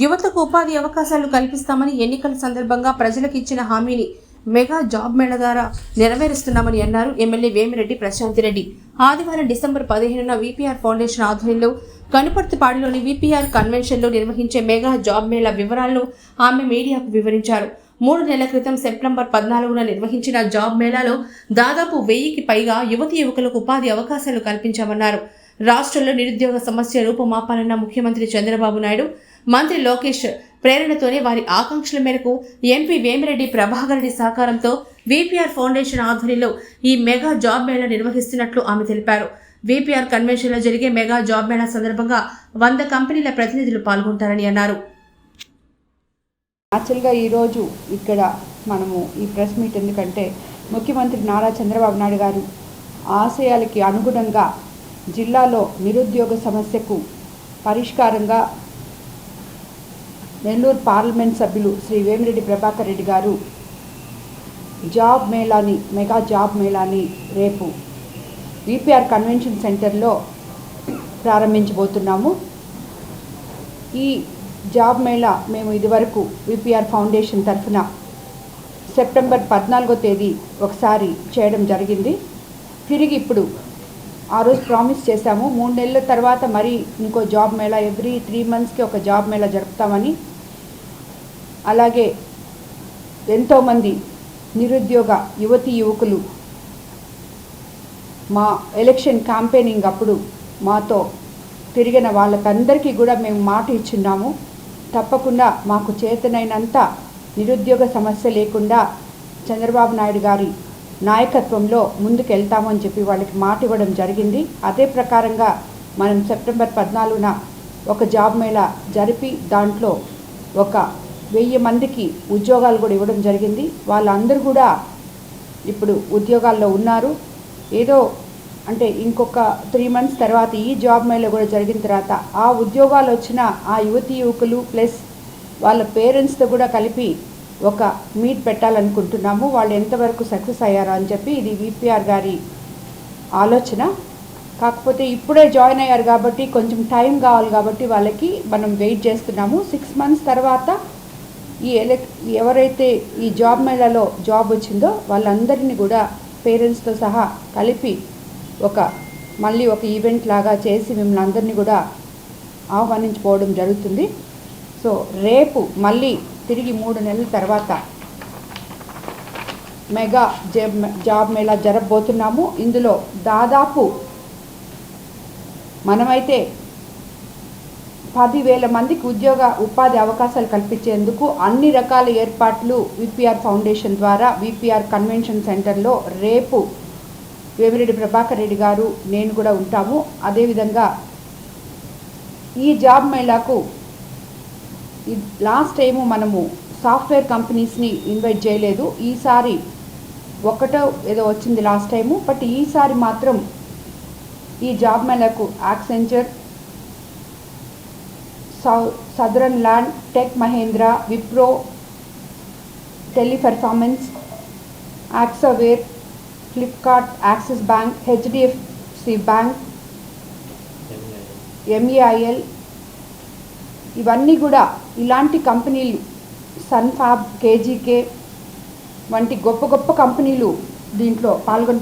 యువతకు ఉపాధి అవకాశాలు కల్పిస్తామని ఎన్నికల సందర్భంగా ప్రజలకు ఇచ్చిన హామీని మెగా జాబ్ మేళ ద్వారా నెరవేరుస్తున్నామని అన్నారు ఎమ్మెల్యే వేమిరెడ్డి ప్రశాంతిరెడ్డి ఆదివారం డిసెంబర్ పదిహేనున విపిఆర్ ఫౌండేషన్ ఆధ్వర్యంలో కనుపర్తిపాడులోని విపిఆర్ కన్వెన్షన్లో నిర్వహించే మెగా జాబ్ మేళ వివరాలను ఆమె మీడియాకు వివరించారు. మూడు నెలల క్రితం సెప్టెంబర్ పద్నాలుగున నిర్వహించిన జాబ్ మేళాలో దాదాపు వెయ్యికి పైగా యువతి యువకులకు ఉపాధి అవకాశాలు కల్పించామన్నారు. రాష్ట్రంలో నిరుద్యోగ సమస్య రూపుమాపాలన్న ముఖ్యమంత్రి చంద్రబాబు నాయుడు మంత్రి లోకేష్ ప్రేరణతోనే వారి ఆకాంక్షల మేరకు ఎంపీ వేమిరెడ్డి ప్రభాకర్ రెడ్డి సహకారంతో విపిఆర్ ఫౌండేషన్ ఆధ్వర్యంలో ఈ మెగా జాబ్ మేళా నిర్వహిస్తున్నట్లు ఆమె తెలిపారు. విపిఆర్ కన్వెన్షన్లో జరిగే మెగా జాబ్ మేళా సందర్భంగా వంద కంపెనీల ప్రతినిధులు పాల్గొంటారని అన్నారు. యాక్చువల్గా ఈరోజు ఇక్కడ మనము ఈ ప్రెస్ మీట్ ఎందుకంటే ముఖ్యమంత్రి నారా చంద్రబాబు నాయుడు గారు ఆశయాలకి అనుగుణంగా జిల్లాలో నిరుద్యోగ సమస్యకు పరిష్కారంగా నెల్లూరు పార్లమెంట్ సభ్యులు శ్రీ వేమిరెడ్డి ప్రభాకర్ రెడ్డి గారు జాబ్ మేళాని మెగా జాబ్ మేళాని రేపు విపిఆర్ కన్వెన్షన్ సెంటర్లో ప్రారంభించబోతున్నాము. ఈ జాబ్ మేళా మేము ఇదివరకు విపిఆర్ ఫౌండేషన్ తరఫున సెప్టెంబర్ పద్నాలుగో తేదీ ఒకసారి చేయడం జరిగింది. తిరిగి ఇప్పుడు ఆ రోజు ప్రామిస్ చేశాము. మూడు నెలల తర్వాత మరి ఇంకో జాబ్ మేళా ఎవ్రీ త్రీ మంత్స్కి ఒక జాబ్ మేళా జరుపుతామని. అలాగే ఎంతోమంది నిరుద్యోగ యువతి యువకులు మా ఎలక్షన్ క్యాంపెయినింగ్ అప్పుడు మాతో తిరిగిన వాళ్ళకందరికీ కూడా మేము మాట ఇచ్చున్నాము. తప్పకుండా మాకు చేతనైనంత నిరుద్యోగ సమస్య లేకుండా చంద్రబాబు నాయుడు గారి నాయకత్వంలో ముందుకెళ్తాము అని చెప్పి వాళ్ళకి మాట ఇవ్వడం జరిగింది. అదే ప్రకారంగా మనం సెప్టెంబర్ పద్నాలుగున ఒక జాబ్ మేళా జరిపి దాంట్లో ఒక వెయ్యి మందికి ఉద్యోగాలు కూడా ఇవ్వడం జరిగింది. వాళ్ళందరూ కూడా ఇప్పుడు ఉద్యోగాల్లో ఉన్నారు. ఏదో అంటే ఇంకొక త్రీ మంత్స్ తర్వాత ఈ జాబ్ మేళ కూడా జరిగిన తర్వాత ఆ ఉద్యోగాలు వచ్చిన ఆ యువతి యువకులు ప్లస్ వాళ్ళ పేరెంట్స్తో కూడా కలిపి ఒక మీట్ పెట్టాలనుకుంటున్నాము వాళ్ళు ఎంతవరకు సక్సెస్ అయ్యారో అని చెప్పి ఇది విపిఆర్ గారి ఆలోచన. కాకపోతే ఇప్పుడే జాయిన్ అయ్యారు కాబట్టి కొంచెం టైం కావాలి కాబట్టి వాళ్ళకి మనం వెయిట్ చేస్తున్నాము. సిక్స్ మంత్స్ తర్వాత ఈ ఎలక్ ఎవరైతే ఈ జాబ్ మేళలో జాబ్ వచ్చిందో వాళ్ళందరినీ కూడా పేరెంట్స్తో సహా కలిపి ఒక మళ్ళీ ఒక ఈవెంట్ లాగా చేసి మిమ్మల్ని అందరినీ కూడా ఆహ్వానించుకోవడం జరుగుతుంది. సో రేపు మళ్ళీ తిరిగి మూడు నెలల తర్వాత మెగా జాబ్ జాబ్ మేళా జరగబోతున్నాము. ఇందులో దాదాపు మనమైతే పదివేల మందికి ఉద్యోగ ఉపాధి అవకాశాలు కల్పించేందుకు అన్ని రకాల ఏర్పాట్లు విపిఆర్ ఫౌండేషన్ ద్వారా విపిఆర్ కన్వెన్షన్ సెంటర్లో రేపు వేమిరెడ్డి ప్రభాకర్ రెడ్డి గారు నేను కూడా ఉంటాము. అదేవిధంగా ఈ జాబ్ మేళాకు లాస్ట్ టైము మనము సాఫ్ట్వేర్ కంపెనీస్ని ఇన్వైట్ చేయలేదు. ఈసారి ఒకటో ఏదో వచ్చింది లాస్ట్ టైము. బట్ ఈసారి మాత్రం ఈ job మేళాకు Accenture Sutherland Tech Mahindra Wipro Teleperformance యాక్సవేర్ Flipkart axis bank HDFC bank MEIL ఇవన్నీ కూడా ఇలాంటి కంపెనీలు సన్ఫాబ్ కేజీకే వంటి గొప్ప గొప్ప కంపెనీలు దీంట్లో పాల్గొని